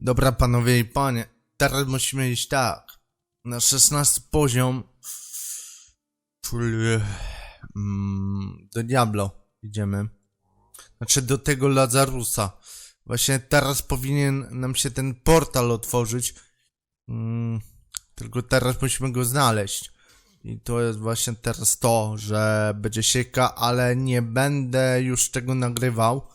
Dobra, panowie i panie, teraz musimy iść tak. Na 16 poziom. Mm, do Diablo idziemy. Znaczy do tego Lazarusa. Właśnie teraz powinien nam się ten portal otworzyć. Mm, tylko teraz musimy go znaleźć. I to jest właśnie teraz to, że będzie sieka, ale nie będę już tego nagrywał.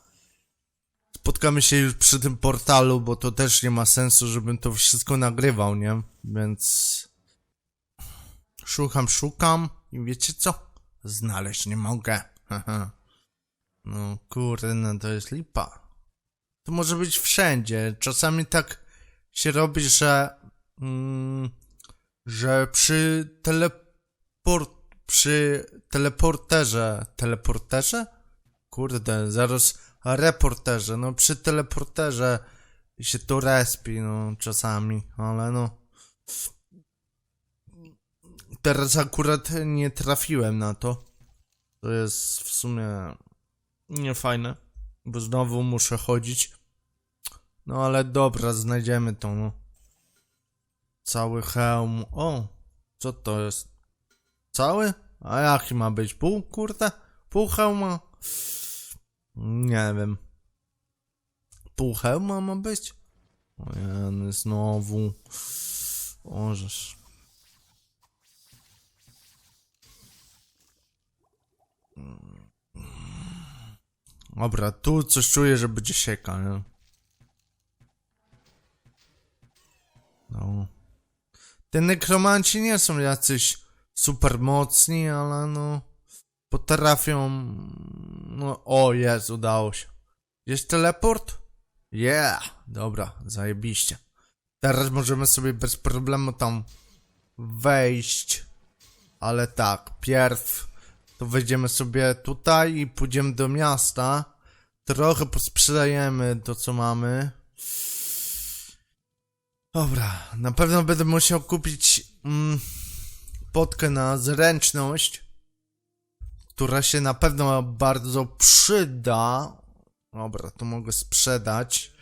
Spotkamy się już przy tym portalu, bo to też nie ma sensu, żebym to wszystko nagrywał, nie? Więc szukam, szukam i wiecie co? Znaleźć nie mogę. No kurde, no to jest lipa. To może być wszędzie. Czasami tak się robi, że mm, że przy teleport przy teleporterze teleporterze? Kurde, zaraz reporterze, no przy teleporterze się to respi, no czasami, ale no teraz akurat nie trafiłem na to. To jest w sumie niefajne, bo znowu muszę chodzić. No ale dobra, znajdziemy to, no. Cały hełm. O, co to jest? Cały? A jaki ma być? Pół, kurde? Pół hełma? Nie wiem. Pół hełma ma być? Ojej, znowu. Ożesz. Dobra, tu coś czuję, że będzie sieka, nie? No. Te nekromanci nie są jacyś super mocni, ale no potrafią. No, o jest, udało się. Jest teleport? Yeah, dobra, zajebiście. Teraz możemy sobie bez problemu tam wejść. Ale tak, pierw to wejdziemy sobie tutaj i pójdziemy do miasta. Trochę posprzedajemy to, co mamy. Dobra, na pewno będę musiał kupić mm, na zręczność, która się na pewno bardzo przyda. Dobra, to mogę sprzedać.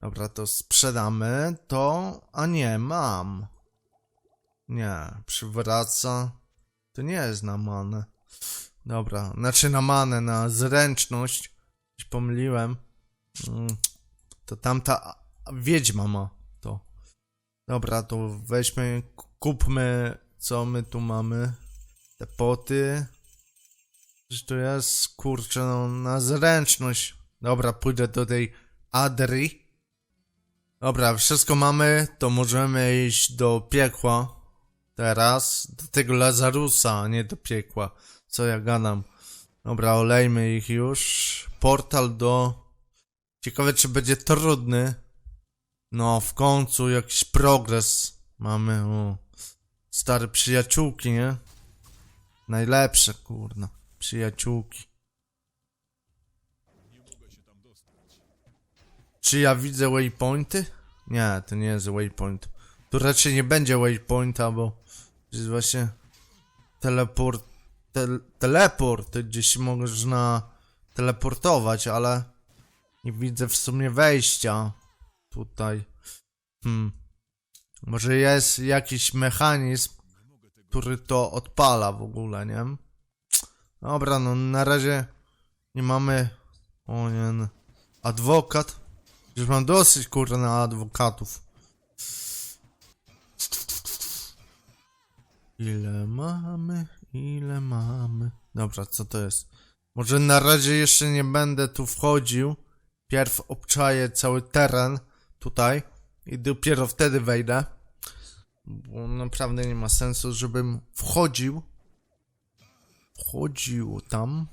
Dobra, to sprzedamy to, a nie, mam. Nie, przywraca. To nie jest na manę. Dobra, znaczy na manę, na zręczność. Pomyliłem. Mm, To tamta wiedźma ma to. Dobra, to weźmy, kupmy, co my tu mamy. Te poty. Coś tu jest, kurczę, no, na zręczność. Dobra, pójdę do tej Adri. Dobra, wszystko mamy, to możemy iść do piekła. Teraz, do tego Lazarusa, a nie do piekła. Co ja gadam. Dobra, olejmy ich już. Portal do... Ciekawe, czy będzie trudny. No, w końcu jakiś progres mamy. O. Stare przyjaciółki, nie? Najlepsze, kurna. Przyjaciółki. Czy ja widzę waypointy? Nie, to nie jest waypoint. Tu raczej nie będzie waypointa, bo jest właśnie teleport. Tel, teleport, gdzieś można teleportować, ale nie widzę w sumie wejścia tutaj. Hmm. Może jest jakiś mechanizm, który to odpala w ogóle, nie? Dobra, no na razie nie mamy. O nie. no. Adwokat. Już mam dosyć kurwa na adwokatów. Ile mamy? Ile mamy? Dobra, co to jest? Może na razie jeszcze nie będę tu wchodził. Pierw obczaję cały teren tutaj i dopiero wtedy wejdę. Bo naprawdę nie ma sensu, żebym wchodził. Wchodził tam.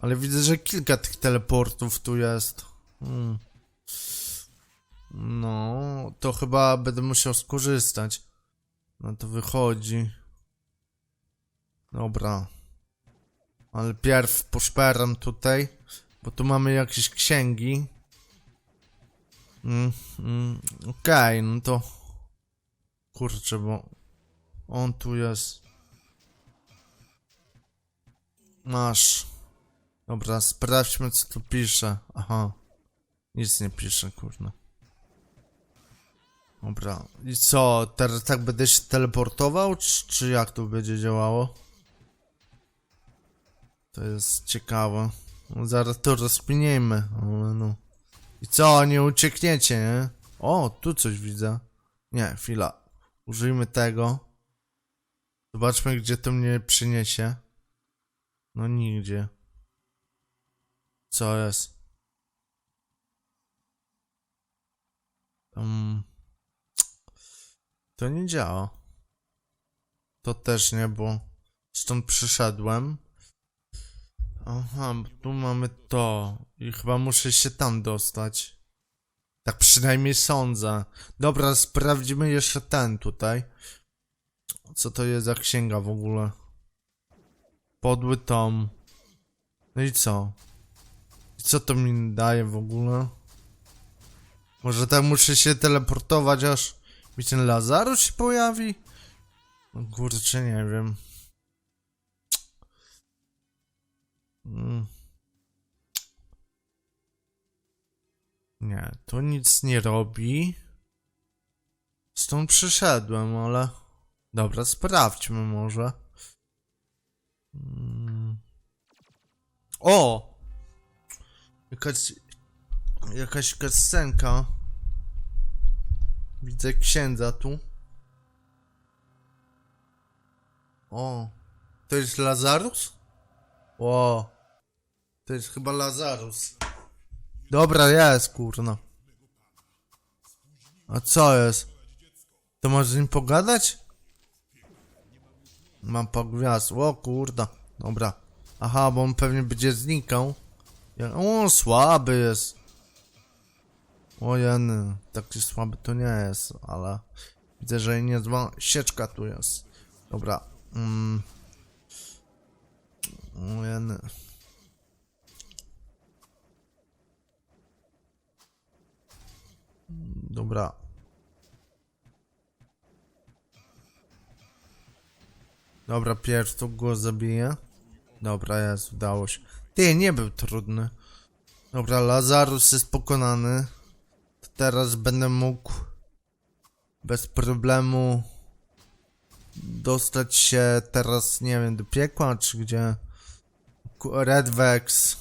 Ale widzę, że kilka tych teleportów tu jest. Hmm. No, to chyba będę musiał skorzystać. No to wychodzi. Dobra. Ale pierw poszperam tutaj, bo tu mamy jakieś księgi. Mm, mm, Okej, no to... Kurczę, bo... On tu jest. Masz. Dobra, sprawdźmy co tu pisze. Aha. Nic nie pisze, kurna. Dobra. I co, teraz tak będę się teleportował, czy, czy jak to będzie działało? To jest ciekawe. No, zaraz to rozpiniemy, no. I co, nie uciekniecie, nie? O, tu coś widzę. Nie, chwila. Użyjmy tego. Zobaczmy, gdzie to mnie przyniesie. No nigdzie. Co jest? To nie działa. To też nie, bo stąd przyszedłem. Aha, tu mamy to. I chyba muszę się tam dostać. Tak przynajmniej sądzę. Dobra, sprawdzimy jeszcze ten tutaj. Co to jest za księga w ogóle? Podły tom. No i co? I co to mi daje w ogóle? Może tak muszę się teleportować, aż mi ten Lazarus się pojawi? No kurczę, nie wiem. Mm. Nie, to nic nie robi. Stąd przyszedłem, ale... Dobra, sprawdźmy może. Mm. O! Jakaś... Jakaś kascenka. Widzę księdza tu. O! To jest Lazarus? O! To jest chyba Lazarus. Dobra, jest, kurna. A co jest? To możesz z nim pogadać? Mam pogwiazd. O kurda. Dobra. Aha, bo on pewnie będzie znikał. O, słaby jest. O jeny, taki słaby to nie jest, ale widzę, że niezła sieczka tu jest. Dobra. Mm. O jeny. Dobra. Dobra, pierw tu go zabiję. Dobra, jest, udało się. Ty, nie był trudny. Dobra, Lazarus jest pokonany. To teraz będę mógł bez problemu dostać się teraz, nie wiem, do piekła, czy gdzie. Ku- Red Vex.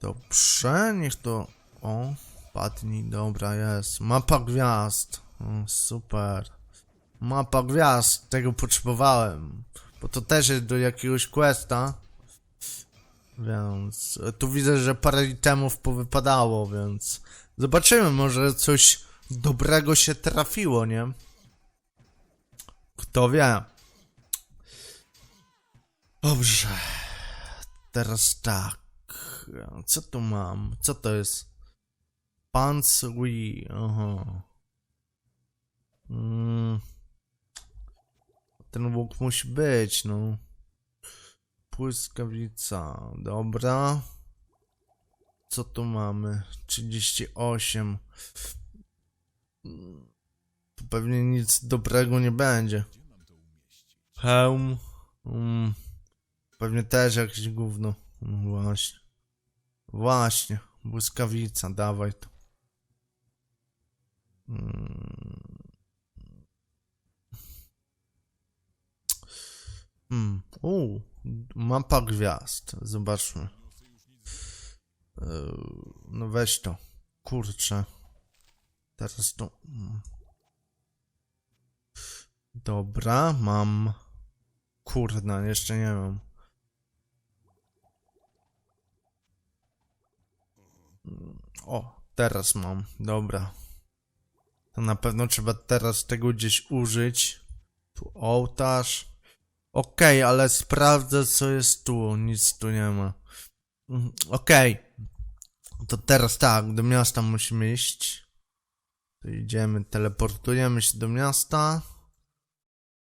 Dobrze, niech to... O, padnij, dobra, jest. Mapa gwiazd. O, super. Mapa gwiazd, tego potrzebowałem. Bo to też jest do jakiegoś questa. Więc tu widzę, że parę itemów powypadało, więc zobaczymy, może coś dobrego się trafiło, nie? Kto wie. Dobrze. Teraz tak. Co tu mam? Co to jest? Pansui. Aha. Mm. Ten łuk musi być, no. Błyskawica. Dobra. Co tu mamy? 38. Mm, Tu pewnie nic dobrego nie będzie. Hełm. Mm. Pewnie też jakieś gówno. No właśnie. Właśnie. Błyskawica, dawaj to. Mm. Hmm. U, mapa gwiazd. Zobaczmy. Eee, No weź to. Kurczę. Teraz to. mm. Dobra, mam. Kurna, jeszcze nie mam. O, teraz mam. Dobra. To na pewno trzeba teraz tego gdzieś użyć. Tu ołtarz. Okej, ale sprawdzę co jest tu. Nic tu nie ma. Mm, Okej. To teraz tak, do miasta musimy iść. To idziemy, teleportujemy się do miasta.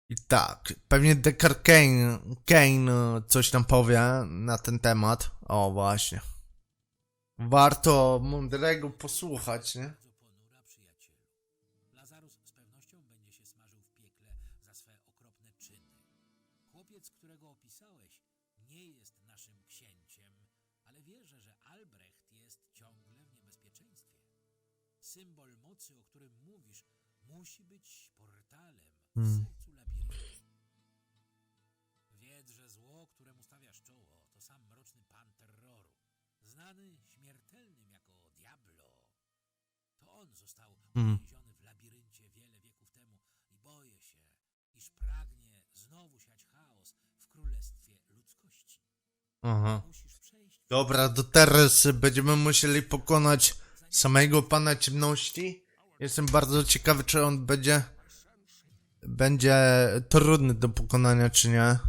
I tak, pewnie Dekar Kane, Kane coś nam powie na ten temat. O, właśnie. Warto mądrego posłuchać, nie? Portalem w Hmm. sercu labiryntu. Wiedz, że zło, któremu stawiasz czoło, to sam mroczny pan terroru, znany śmiertelnym jako Diablo. To on został Hmm. uwięziony w labiryncie wiele wieków temu i boję się, iż pragnie znowu siać chaos w królestwie ludzkości. Aha. Dobra, do teraz będziemy musieli pokonać samego Pana Ciemności. Jestem bardzo ciekawy, czy on będzie będzie trudny do pokonania, czy nie.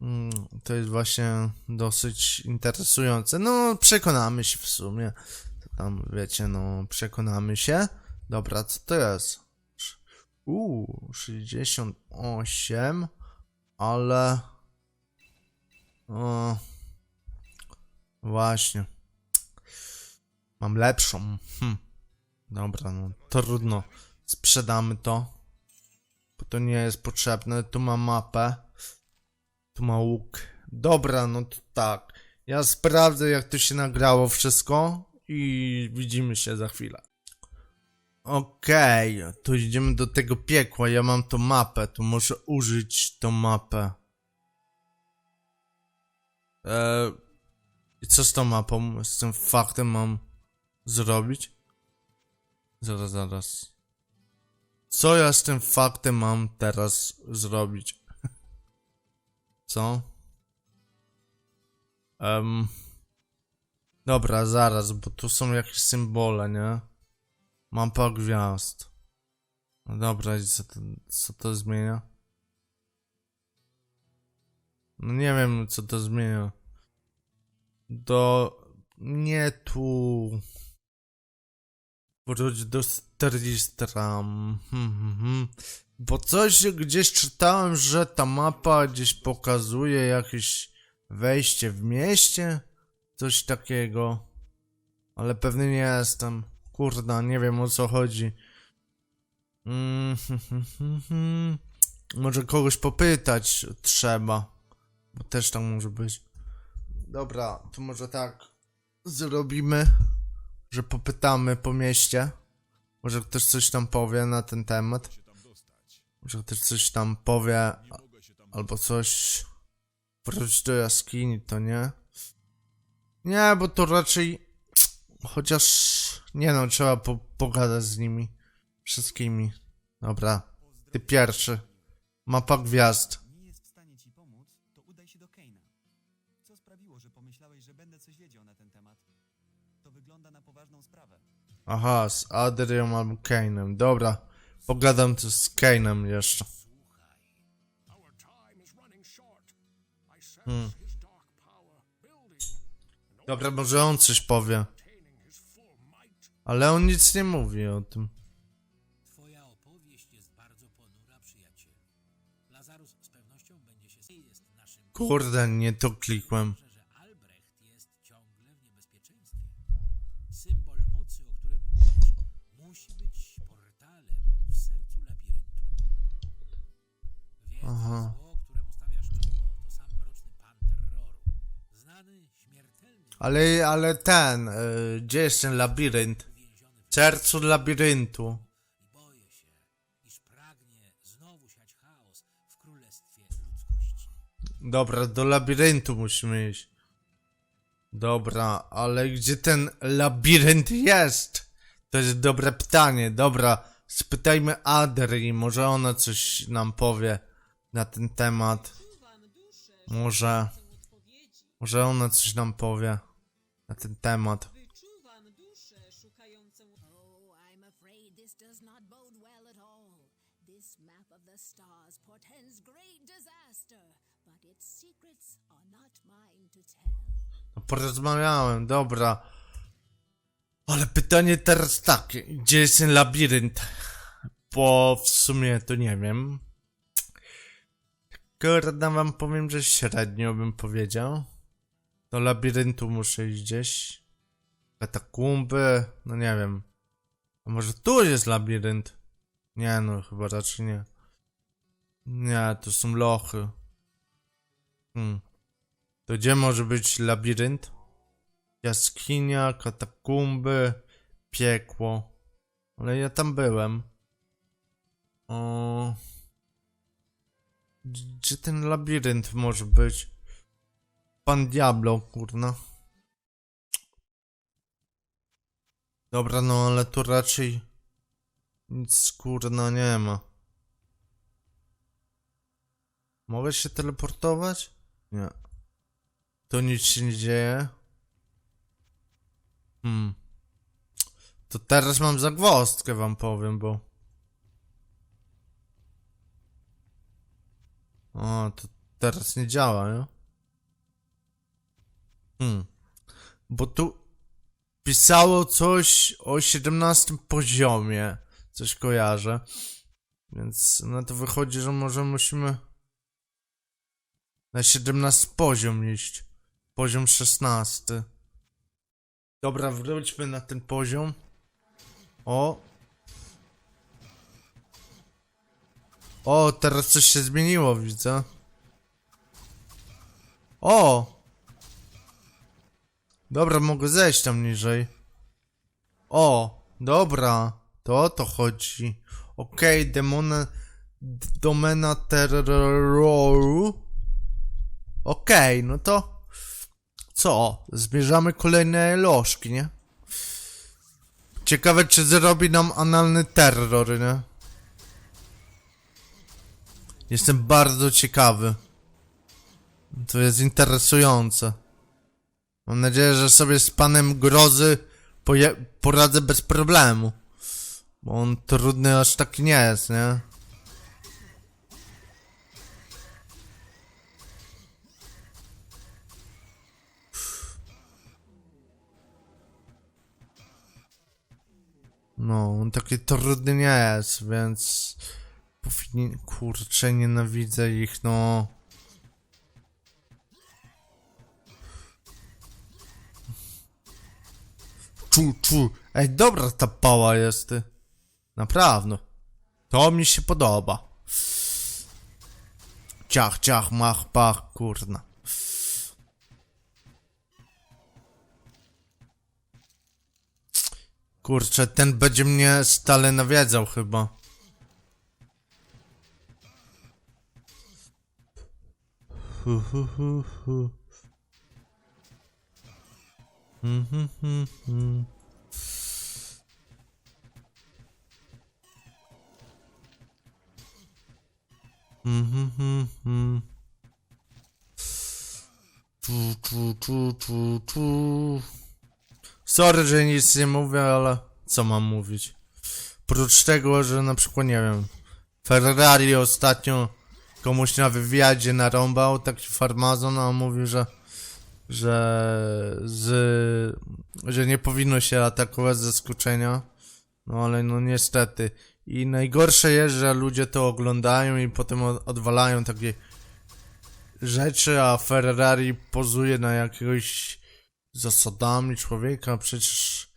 Mm, To jest właśnie dosyć interesujące. No, przekonamy się w sumie. Tam, wiecie, no, przekonamy się. Dobra, co to jest? Uuu, 68, ale... O, Właśnie. Mam lepszą. Hm. Dobra, no trudno. Sprzedamy to. To nie jest potrzebne. Tu mam mapę. Tu ma łuk. Dobra, no to tak. Ja sprawdzę jak to się nagrało wszystko i widzimy się za chwilę. Okej, to idziemy do tego piekła. Ja mam tą mapę. Tu muszę użyć tą mapę. Eee, co z tą mapą, z tym faktem mam zrobić? Zaraz, zaraz. Co ja z tym faktem mam teraz zrobić? Co? Em. dobra, zaraz, bo tu są jakieś symbole, nie? Mapa gwiazd. No dobra, i co to, co to zmienia? No nie wiem, co to zmienia do... nie tu... Wróć do Sterlistra. Hmm, hmm, hmm. Bo coś gdzieś czytałem, że ta mapa gdzieś pokazuje jakieś wejście w mieście. Coś takiego. Ale pewny nie jestem. Kurda, nie wiem o co chodzi. Mm, hmm, hmm, hmm, hmm. Może kogoś popytać trzeba. Bo też tam może być. Dobra, to może tak zrobimy, że popytamy po mieście. Może ktoś coś tam powie na ten temat. Może ktoś coś tam powie, albo coś. Wróć do jaskini, to nie? Nie, bo to raczej. Chociaż. Nie no, trzeba po pogadać z nimi. Wszystkimi. Dobra. Ty pierwszy. Mapa gwiazd. Poważną sprawę. Aha, z Adrian albo Kane'em. Dobra. Pogadam tu z Kane'em jeszcze. Hmm. Dobra, może on coś powie. Ale on nic nie mówi o tym. Twoja opowieść jest bardzo ponura, przyjacielu. Lazarus z pewnością będzie się... Nie jest naszym... Kurde, nie to klikłem. Ale, ale ten, y, gdzie jest ten labirynt? w sercu labiryntu. Dobra, do labiryntu musimy iść. Dobra, ale gdzie ten labirynt jest? To jest dobre pytanie. Dobra, spytajmy Adri, może ona coś nam powie na ten temat. Może, może ona coś nam powie na ten temat. Wyczuwam duszę szukającą. Oh, I'm afraid this does not bode well at all. This map of the stars portends great disaster, but its secrets are not mine to tell. No, porozmawiałem, dobra. Ale pytanie teraz takie, gdzie jest ten labirynt? Bo w sumie to nie wiem. Kurde, wam powiem, że średnio bym powiedział. Do labiryntu muszę iść gdzieś. Katakumby, no nie wiem. A może tu jest labirynt? Nie no, chyba raczej nie. Nie, to są lochy. Hmm. To gdzie może być labirynt? Jaskinia, katakumby, piekło. Ale ja tam byłem. O... Gdzie- ten labirynt może być? Pan Diablo, kurna. Dobra, no ale tu raczej nic kurna nie ma. Mogę się teleportować? Nie. Tu nic się nie dzieje. Hmm. To teraz mam zagwozdkę, wam powiem, bo... O, to teraz nie działa, nie? Hmm. Bo tu pisało coś o 17 poziomie. Coś kojarzę. Więc na to wychodzi, że może musimy na 17 poziom iść. Poziom 16. Dobra, wróćmy na ten poziom. O. O, teraz coś się zmieniło, widzę. O! Dobra, mogę zejść tam niżej. O, dobra. To o to chodzi. Okej, demona... d- Domena terroru. Okej, no to... Co? Zbierzamy kolejne lożki, nie? Ciekawe, czy zrobi nam analny terror, nie? Jestem bardzo ciekawy. To jest interesujące. Mam nadzieję, że sobie z panem grozy poradzę bez problemu. Bo on trudny aż tak nie jest, nie? No, on taki trudny nie jest, więc... Powinien... Kurczę, nienawidzę ich, no... Czu, czu. Ej, dobra ta pała jest. Naprawdę. To mi się podoba. Ciach, ciach, mach, pach, kurna. Kurczę, ten będzie mnie stale nawiedzał chyba. Hu, hu, hu, hu. Mhm. Tu, tu, tu, tu, tu. Sorry, że nic nie mówię, ale co mam mówić? Prócz tego, że na przykład, nie wiem, Ferrari ostatnio komuś na wywiadzie narąbał, taki farmazon, a mówi, że że z, że nie powinno się atakować ze skoczenia. No ale no niestety. I najgorsze jest, że ludzie to oglądają i potem od- odwalają takie rzeczy, a Ferrari pozuje na jakiegoś zasadami człowieka. Przecież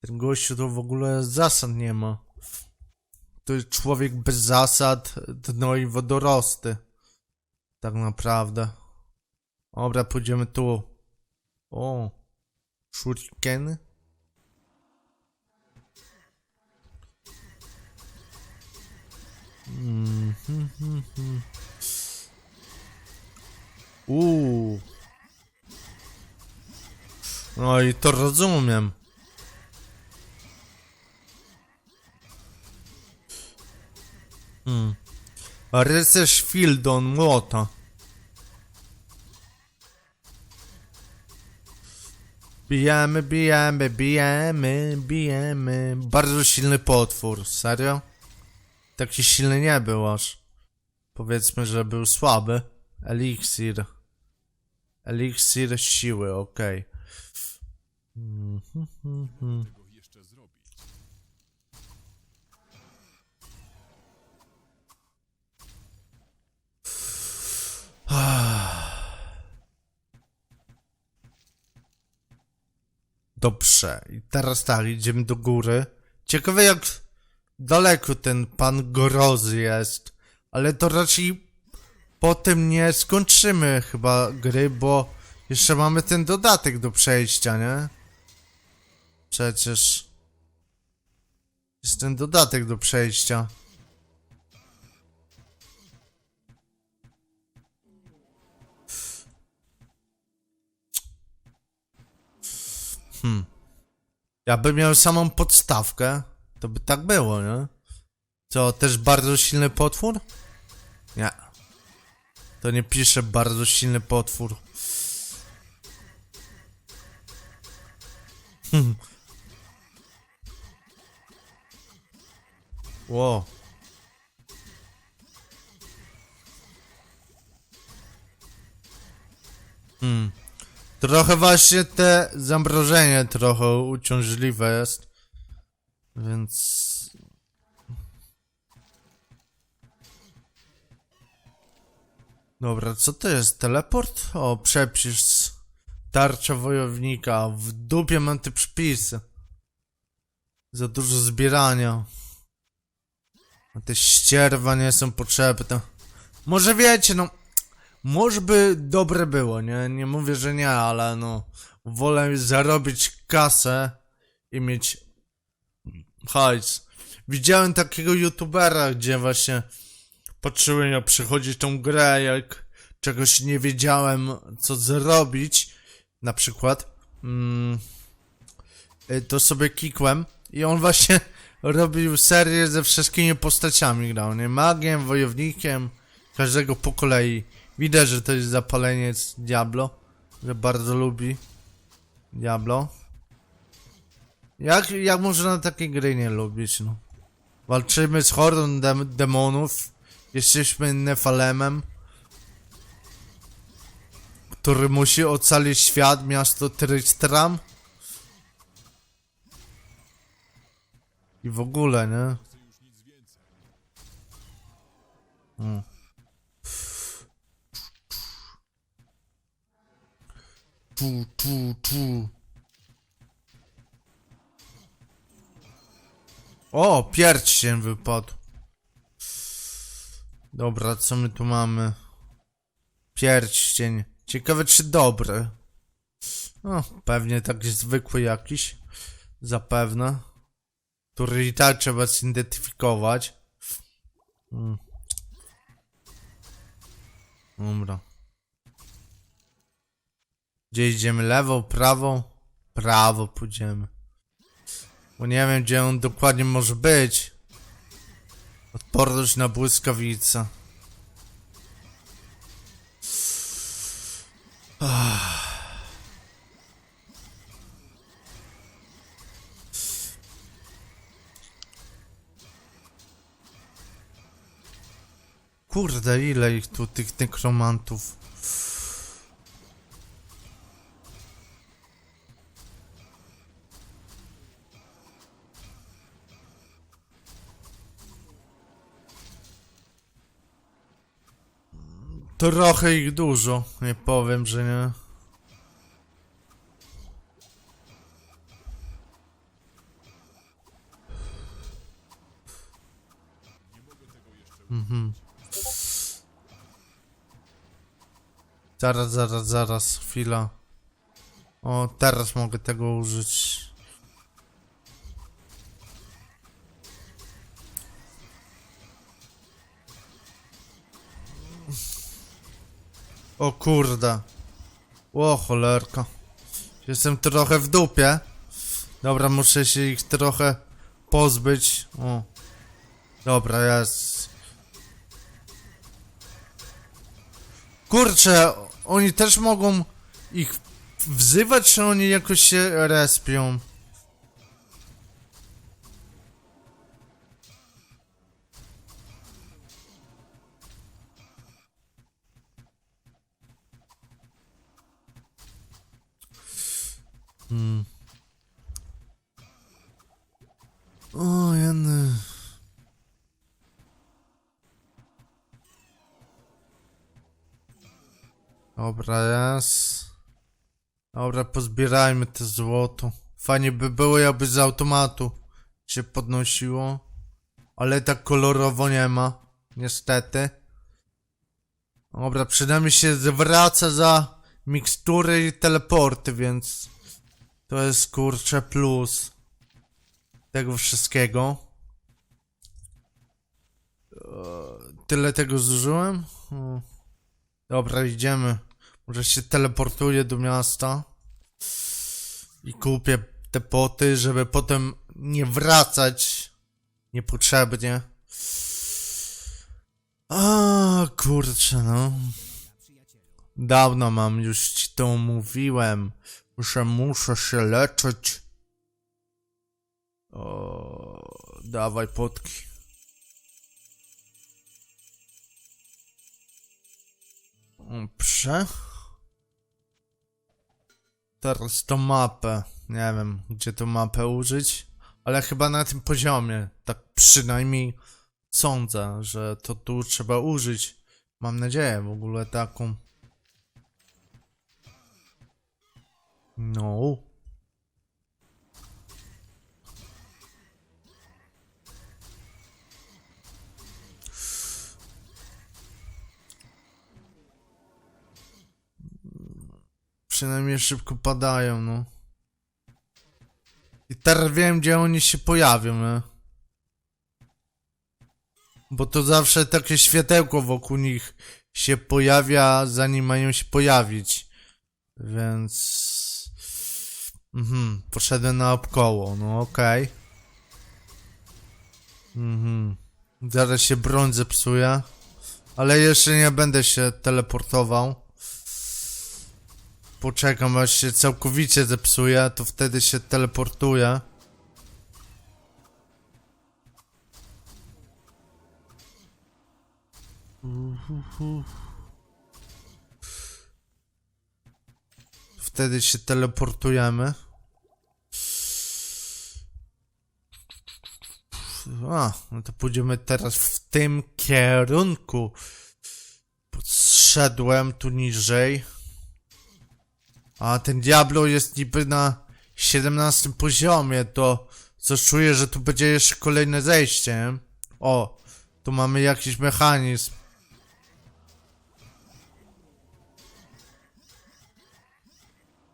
ten gościu to w ogóle zasad nie ma. To jest człowiek bez zasad, dno i wodorosty. Tak naprawdę. Dobra, pójdziemy tu. O, shurikeny? Mhm, mhm. Uuu. No i to rozumiem. Hmm. Rycerz Fildon młota. Bijemy, bijemy, bijemy, bijemy. Bardzo silny potwór, serio? Taki silny nie był aż. Powiedzmy, że był słaby. Eliksir. Eliksir siły, okej. Mhm, mhm. Dobrze, i teraz tak, idziemy do góry. Ciekawe jak daleko ten pan Gorozy jest, ale to raczej potem nie skończymy chyba gry, bo jeszcze mamy ten dodatek do przejścia, nie? Przecież... Jest ten dodatek do przejścia. Hmm. Ja bym miał samą podstawkę, to by tak było, nie? Co, też bardzo silny potwór? Nie. To nie pisze bardzo silny potwór. Hmm. Ło. Hmm. Trochę właśnie te zamrożenie trochę uciążliwe jest. Więc... Dobra, co to jest? Teleport? O, przepis. Tarcza wojownika. W dupie mam te przypisy. Za dużo zbierania. A te ścierwa nie są potrzebne. Może wiecie, no... Może by dobre było, nie? Nie mówię, że nie, ale no... Wolę zarobić kasę i mieć hajs. Widziałem takiego youtubera, gdzie właśnie patrzyłem jak przechodzić tą grę, jak czegoś nie wiedziałem co zrobić, na przykład, mm, y, to sobie kikłem i on właśnie robił serię ze wszystkimi postaciami grał, nie? Magiem, wojownikiem, każdego po kolei. Widać, że to jest zapaleniec Diablo, że bardzo lubi Diablo. Jak, jak można takiej gry nie lubić, no? Walczymy z hordą dem demonów. Jesteśmy Nefalemem. Który musi ocalić świat, miasto Tristram. I w ogóle, nie? Mm. Tu, tu, tu. O, pierścień wypadł. Dobra, co my tu mamy? Pierścień. Ciekawe czy dobry. No, pewnie taki zwykły jakiś. Zapewne. Który i tak trzeba zidentyfikować. Hmm. Dobra. Gdzie idziemy? Lewo, prawo? Prawo pójdziemy. Bo nie wiem, gdzie on dokładnie może być. Odporność na błyskawicę. Ah. Kurde, ile ich tu, tych nekromantów. Trochę ich dużo, nie powiem, że nie. Mhm. Zaraz, zaraz, zaraz, chwila. O, teraz mogę tego użyć. O kurde. O cholerka. Jestem trochę w dupie. Dobra, muszę się ich trochę pozbyć. O. Dobra, jest. Kurczę, oni też mogą ich wzywać, czy oni jakoś się respią? Dobra, jest. Dobra, pozbierajmy te złoto. Fajnie by było, jakby z automatu się podnosiło. Ale tak kolorowo nie ma. Niestety. Dobra, przynajmniej się zwraca za mikstury i teleporty, więc to jest kurcze plus tego wszystkiego. tyle tego zużyłem? O. Dobra, idziemy. Może się teleportuję do miasta i kupię te poty, żeby potem nie wracać niepotrzebnie. A kurczę, no. Dawno mam, już ci to mówiłem, że muszę się leczyć. O, dawaj potki. Prze? Teraz to mapę. Nie wiem, gdzie tą mapę użyć, ale chyba na tym poziomie. Tak przynajmniej sądzę, że to tu trzeba użyć. Mam nadzieję w ogóle taką. No. Przynajmniej szybko padają, no. I teraz wiem, gdzie oni się pojawią, nie? Bo to zawsze takie światełko wokół nich się pojawia, zanim mają się pojawić. Więc... Mhm, poszedłem naokoło, no okej. Mhm. Zaraz się broń zepsuje. Ale jeszcze nie będę się teleportował. Poczekam aż się całkowicie zepsuje, to wtedy się teleportuję. Wtedy się teleportujemy. A, no to pójdziemy teraz w tym kierunku. Podszedłem tu niżej. A ten Diablo jest niby na 17 poziomie, to coś czuję, że tu będzie jeszcze kolejne zejście. O, tu mamy jakiś mechanizm.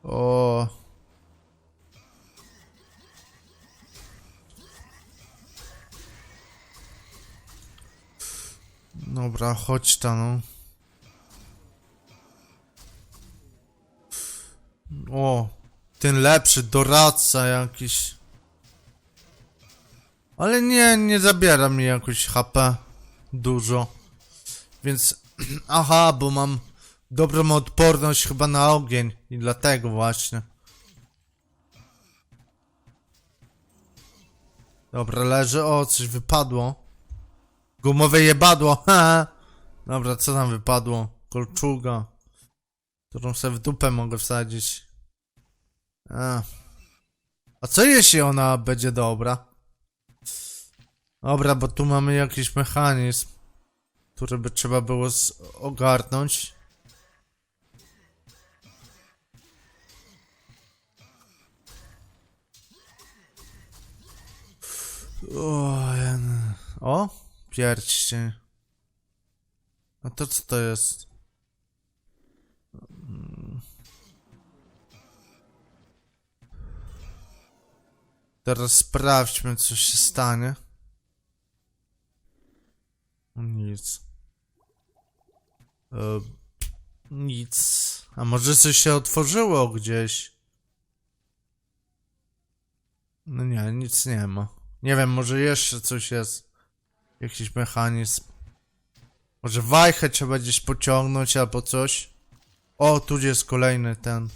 O. Dobra, chodź tam, no. Ten lepszy doradca jakiś. Ale nie, nie zabiera mi jakoś HP dużo. Więc, aha, bo mam dobrą odporność chyba na ogień i dlatego właśnie. Dobra, leży, o, coś wypadło. Gumowe jebadło, ha! Dobra, co tam wypadło? Kolczuga. Którą sobie w dupę mogę wsadzić. A. A co jeśli ona będzie dobra? Dobra, bo tu mamy jakiś mechanizm, który by trzeba było ogarnąć. O, pierścień. A to co to jest? Teraz sprawdźmy, co się stanie. Nic. E, nic. A może coś się otworzyło gdzieś? No nie, nic nie ma. Nie wiem, może jeszcze coś jest. Jakiś mechanizm. Może wajchę trzeba gdzieś pociągnąć albo coś. O, tu jest kolejny ten.